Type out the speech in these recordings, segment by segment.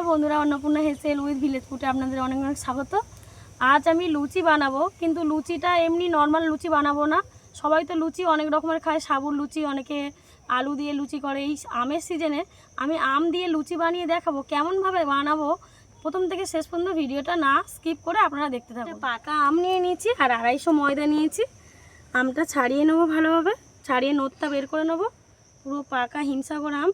নমস্কার বন্ধুরা, Annapurna হেসেল with village ফুটে আপনাদের অনেক অনেক স্বাগত। আজ আমি লুচি বানাবো, কিন্তু লুচিটা এমনি নর্মাল লুচি বানাবো না। সবাই তো লুচি অনেক রকমের খায়, সাবুর লুচি, অনেকে আলু দিয়ে লুচি করে। এই আমের সিজনে আমি আম দিয়ে লুচি বানিয়ে দেখাবো, কেমনভাবে বানাবো। প্রথম থেকে শেষ পর্যন্ত ভিডিওটা না স্কিপ করে আপনারা দেখতে থাকুন। পাকা আম নিয়ে নিয়েছি আর আড়াইশো ময়দা নিয়েছি। আমটা ছাড়িয়ে নেব ভালোভাবে, ছাড়িয়ে নোটটা বের করে নেব। পুরো পাকা হিমসাগর আম।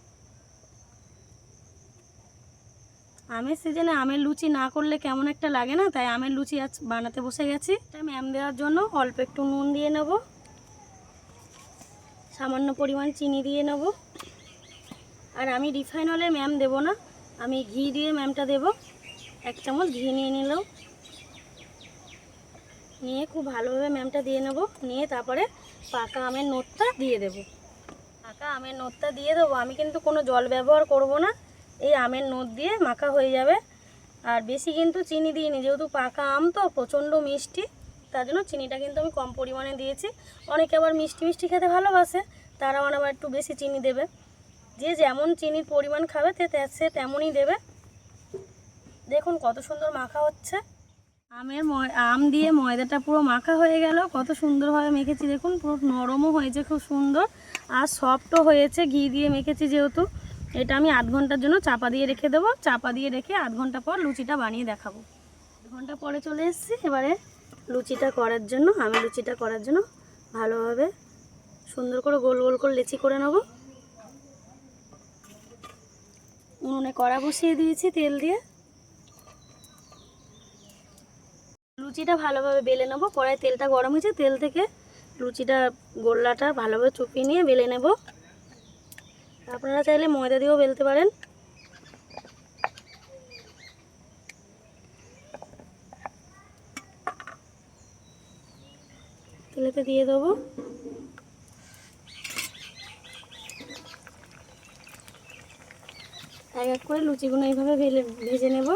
আমের সিজনে আমের লুচি না করলে কেমন একটা লাগে না? তাই আমের লুচি আজ বানাতে বসে গেছি। ম্যাম দেওয়ার জন্য অল্প একটু নুন দিয়ে নেব। সামান্য পরিমাণ চিনি দিয়ে নেব। আর আমি রিফাইন অয়েলে ম্যাম দেব না। আমি ঘি দিয়ে ম্যামটা দেব। এক চামচ ঘি নিয়ে নিলাম। নিয়ে খুব ভালোভাবে ম্যামটা দিয়ে নেব। নিয়ে তারপরে পাকা আমের নোটটা দিয়ে দেব। পাকা আমের নোটটা দিয়ে দেবো। আমি কিন্তু কোনো জল ব্যবহার করব না। এই আমের নোট দিয়ে মাখা হয়ে যাবে। আর বেশি কিন্তু চিনি দিইনি, যেহেতু পাকা আম তো, প্রচণ্ড মিষ্টি। তার জন্য চিনিটা কিন্তু আমি কম পরিমাণে দিয়েছি। অনেকে আবার মিষ্টি মিষ্টি খেতে ভালোবাসে, তারাও আবার একটু বেশি চিনি দেবে। যে যেমন চিনির পরিমাণ খাবে সে তেমনই দেবে। দেখুন কত সুন্দর মাখা হচ্ছে। আমের আম দিয়ে ময়দাটা পুরো মাখা হয়ে গেল। কত সুন্দরভাবে মেখেছি। দেখুন পুরো নরমও হয়েছে, খুব সুন্দর। আর সফটও হয়েছে, ঘি দিয়ে মেখেছি যেহেতু। এটা আমি আধ ঘণ্টার জন্য চাপা দিয়ে রেখে দেবো। চাপা দিয়ে রেখে আধ ঘণ্টা পর লুচিটা বানিয়ে দেখাবো। আধ ঘণ্টা পরে চলে এসেছি। এবারে লুচিটা করার জন্য, আমি লুচিটা করার জন্য ভালোভাবে সুন্দর করে গোল গোল করে লেচি করে নেব। উনুনে কড়া বসিয়ে দিয়েছি তেল দিয়ে। লুচিটা ভালোভাবে বেলে নেব। কড়াই তেলটা গরম হয়েছে, তেল থেকে লুচিটা গোল্লাটা ভালোভাবে চুপিয়ে নিয়ে বেলে নেব। আপনারা চাইলে ময়দা দিয়েও বেলতে পারেন। তেলেতে দিয়ে দেবো। এক এক করে লুচিগুলো এইভাবে ভেলে, ভেজে নেব।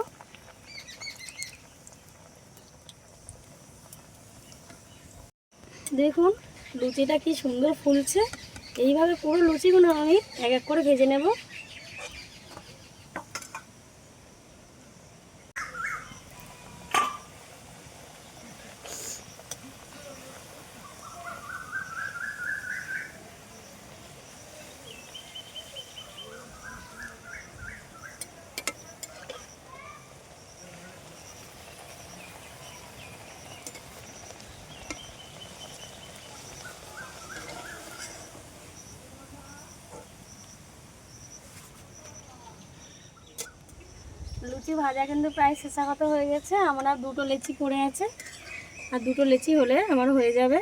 দেখুন, লুচিটা কি সুন্দর ফুলছে। এইভাবে পুরো লুচিগুলো আমি এক এক করে ভেজে নেব। লুচি ভাজা কিন্তু প্রায় শেষাগত হয়ে গেছে। আমার আর দুটো লেচি পড়ে আছে। আর দুটো লেচি হলে আমার হয়ে যাবে।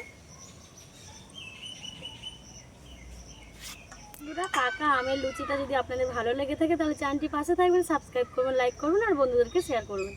পাকা আমের লুচিটা যদি আপনাদের ভালো লেগে থাকে, তাহলে চ্যানেলটি পাশে থাকবেন, সাবস্ক্রাইব করবেন, লাইক করুন আর বন্ধুদেরকে শেয়ার করবেন।